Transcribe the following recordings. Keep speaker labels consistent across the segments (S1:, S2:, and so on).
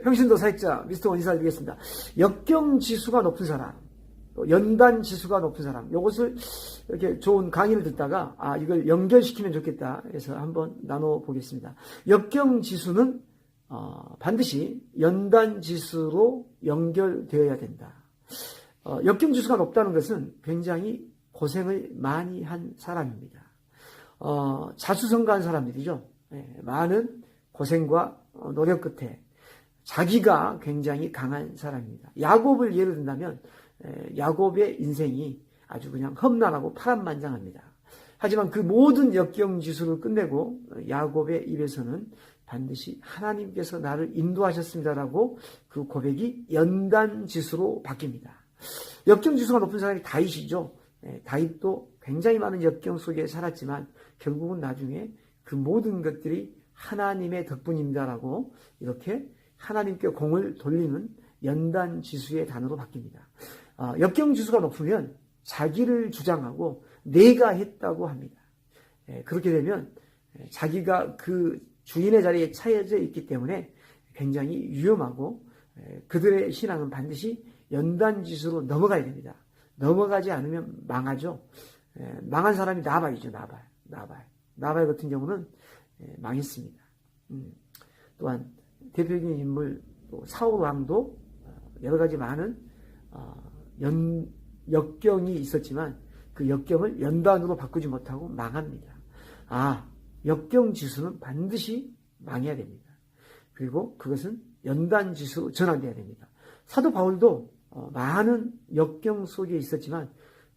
S1: 평신도 사역자 미스터 원이사 드리겠습니다. 역경 지수가 높은 사람, 또 연단 지수가 높은 사람, 이것을 이렇게 좋은 강의를 듣다가 아 이걸 연결시키면 좋겠다 해서 한번 나눠 보겠습니다. 역경 지수는 어, 반드시 연단 지수로 연결되어야 된다. 어, 역경 지수가 높다는 것은 굉장히 고생을 많이 한 사람입니다. 어, 자수성가한 사람들이죠. 예, 많은 고생과 어, 노력 끝에 자기가 굉장히 강한 사람입니다. 야곱을 예를 든다면 에, 야곱의 인생이 아주 그냥 험난하고 파란만장합니다. 하지만 그 모든 역경지수를 끝내고 어, 야곱의 입에서는 반드시 하나님께서 나를 인도하셨습니다라고 그 고백이 연단지수로 바뀝니다. 역경지수가 높은 사람이 다윗이죠. 에, 다윗도 굉장히 많은 역경 속에 살았지만 결국은 나중에 그 모든 것들이 하나님의 덕분입니다라고 이렇게 하나님께 공을 돌리는 연단 지수의 단어로 바뀝니다. 어, 역경 지수가 높으면 자기를 주장하고 내가 했다고 합니다. 예, 그렇게 되면 예, 자기가 그 주인의 자리에 차여져 있기 때문에 굉장히 위험하고 예, 그들의 신앙은 반드시 연단 지수로 넘어가야 됩니다. 넘어가지 않으면 망하죠. 예, 망한 사람이 나발이죠. 나발, 나발, 나발 같은 경우는 예, 망했습니다. 음, 또한 대표적인 인물 또 사울 왕도 여러 가지 많은 어, 연, 역경이 있었지만 그 역경을 연단으로 바꾸지 못하고 망합니다. 아, 역경 지수는 반드시 망해야 됩니다. 그리고 그것은 연단 지수로 전환돼야 됩니다. 사도 바울도 어, 많은 역경 속에 있었지만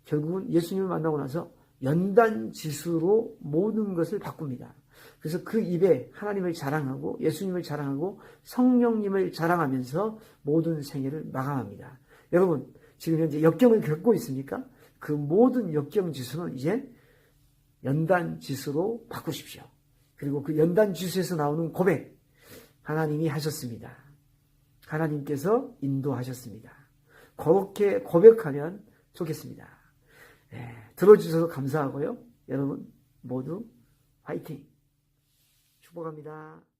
S1: 결국은 예수님을 만나고 나서 연단 지수로 모든 것을 바꿉니다. 그래서 그 입에 하나님을 자랑하고 예수님을 자랑하고 성령님을 자랑하면서 모든 생애를 마감합니다. 여러분, 지금 현재 역경을 겪고 있습니까? 그 모든 역경 지수는 이제 연단 지수로 바꾸십시오. 그리고 그 연단 지수에서 나오는 고백, 하나님이 하셨습니다. 하나님께서 인도하셨습니다. 그렇게 고백하면 좋겠습니다. 네, 들어주셔서 감사하고요. 여러분 모두 화이팅! 축복합니다.